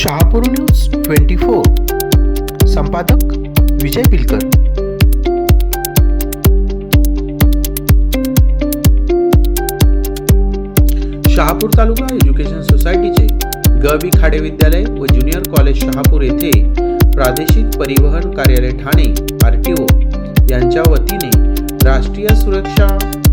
Shahapur news twenty four. संपादक विजय पिलकर. शहापूर तालुका education सोसायटीचे ग वि खाडे विद्यालय व ज्युनियर कॉलेज शहापूर येथे प्रादेशिक परिवहन कार्यालय ठाणे आर टी ओ यांच्या वतीने राष्ट्रीय सुरक्षा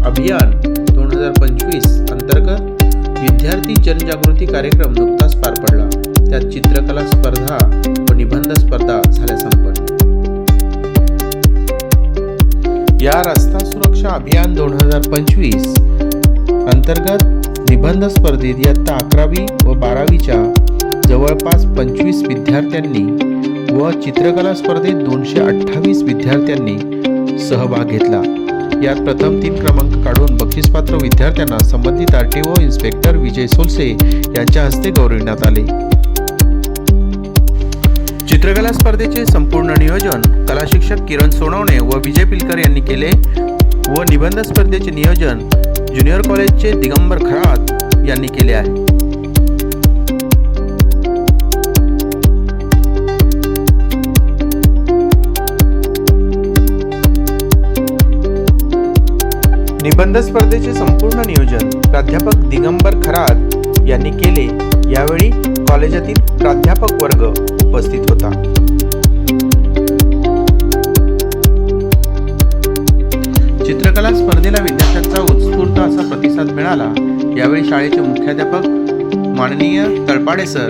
अभियान दोन हजार पंचवीस अंतर्गत विद्यार्थी जनजागृती कार्यक्रम नुकताच पार पडला. त्यात चित्रकला स्पर्धा व निबंध स्पर्धा झाल्या संपन्न. या रस्ता सुरक्षा अभियान दोन हजार पंचवीस अंतर्गत निबंध स्पर्धेत इयत्ता अकरावी व बारावीच्या जवळपास पंचवीस विद्यार्थ्यांनी व चित्रकला स्पर्धेत दोनशे अठ्ठावीस विद्यार्थ्यांनी सहभाग घेतला. यात प्रथम तीन क्रमांक काढून बक्षीसपात्र विद्यार्थ्यांना संबंधित R T O inspector Vijay Solse यांच्या हस्ते गौरविण्यात आले. चित्रकला स्पर्धेचे संपूर्ण नियोजन कला शिक्षक किरण सोनवणे व विजय पिलकर यांनी केले व निबंध स्पर्धेचे नियोजन ज्युनियर कॉलेजचे दिगंबर खरात यांनी केले आहे. निबंध स्पर्धेचे संपूर्ण नियोजन प्राध्यापक दिगंबर खरात यांनी केले. यावेळी कॉलेजातील प्राध्यापक वर्ग उपस्थित होता. चित्रकला स्पर्धेला विद्यार्थ्यांचा उत्स्फूर्त असा प्रतिसाद मिळाला यावेळी शाळेचे मुख्याध्यापक माननीय तळपाडे सर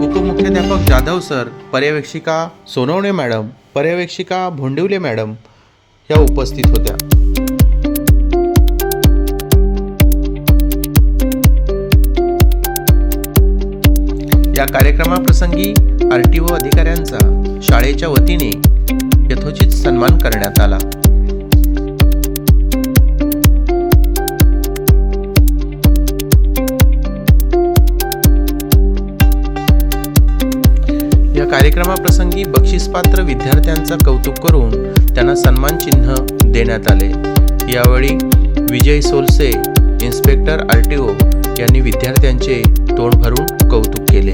उपमुख्याध्यापक जाधव सर पर्यवेक्षिका सोनवणे मॅडम पर्यवेक्षिका भोंडिवले मॅडम या उपस्थित होत्या. या कार्यक्रमाप्रसंगी आर टी ओ अधिकाऱ्यांचा शाळेच्या वतीने यथोचित सन्मान करण्यात आला. या कार्यक्रमाप्रसंगी बक्षीसपात्र विद्यार्थ्यांचा कौतुक करून त्यांना सन्मान चिन्ह देण्यात आले. यावेळी Vijay Solse inspector R T O यांनी विद्यार्थ्यांचे तोंड भरून कौतुक केले.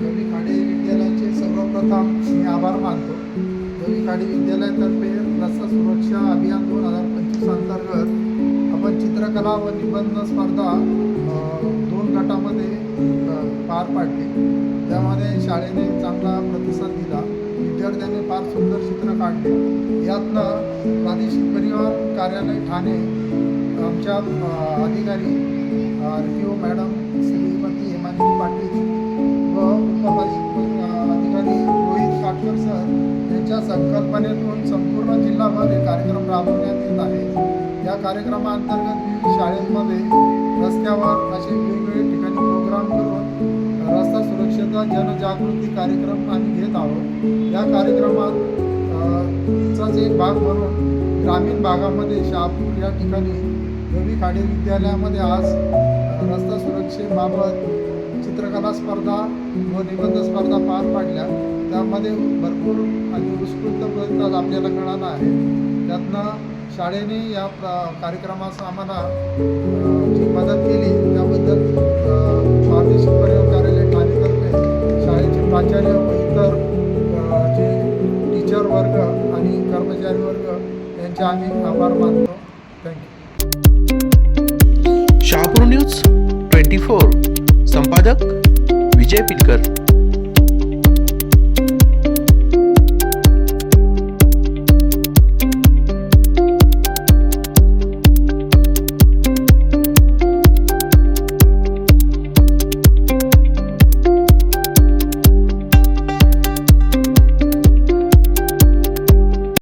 रवी विद्यालयाचे सर्वप्रथम मी आभार मानतो. रवी खाडे विद्यालयातर्फे रस्ता सुरक्षा अभियान दोन हजार पंचवीस अंतर्गत आपण चित्रकला व निबंध स्पर्धा दोन गटामध्ये पार पाडली. त्यामध्ये शाळेने चांगला प्रतिसाद दिला. त्यांनी फार सुंदर चित्र काढले. यातनं प्रादेशिक परिवहन कार्यालय ठाणे आमच्या अधिकारी R T O madam Shrimati Hemangi Patil व उपविभाग अधिकारी रोहित काटकर सर यांच्या संकल्पनेतून संपूर्ण जिल्हाभर हे कार्यक्रम राबवण्यात येत आहे. या कार्यक्रमाअंतर्गत विविध शाळेमध्ये रस्त्यावर असे वेगवेगळे ठिकाणी सुरक्षेचा जनजागृती कार्यक्रम आम्ही घेत आहोत. या कार्यक्रमात चाच एक भाग म्हणून ग्रामीण भागामध्ये शहापूर या ठिकाणी रवी खाडे विद्यालयामध्ये आज रस्ता सुरक्षेबाबत चित्रकला स्पर्धा व निबंध स्पर्धा पार पाडल्या. त्यामध्ये भरपूर आणि उत्स्फूर्त प्रतिसाद आपल्याला मिळाला आहे. त्यातनं शाळेने या प्र कार्यक्रमास आम्हाला जी मदत केली त्याबद्दल अ, प्रादेशिक प्राचार्य व इतर जे टीचर वर्ग आणि कर्मचारी वर्ग यांचे आम्ही आभार मानतो. Thank you Shahapur news twenty four. संपादक विजय पिलकर.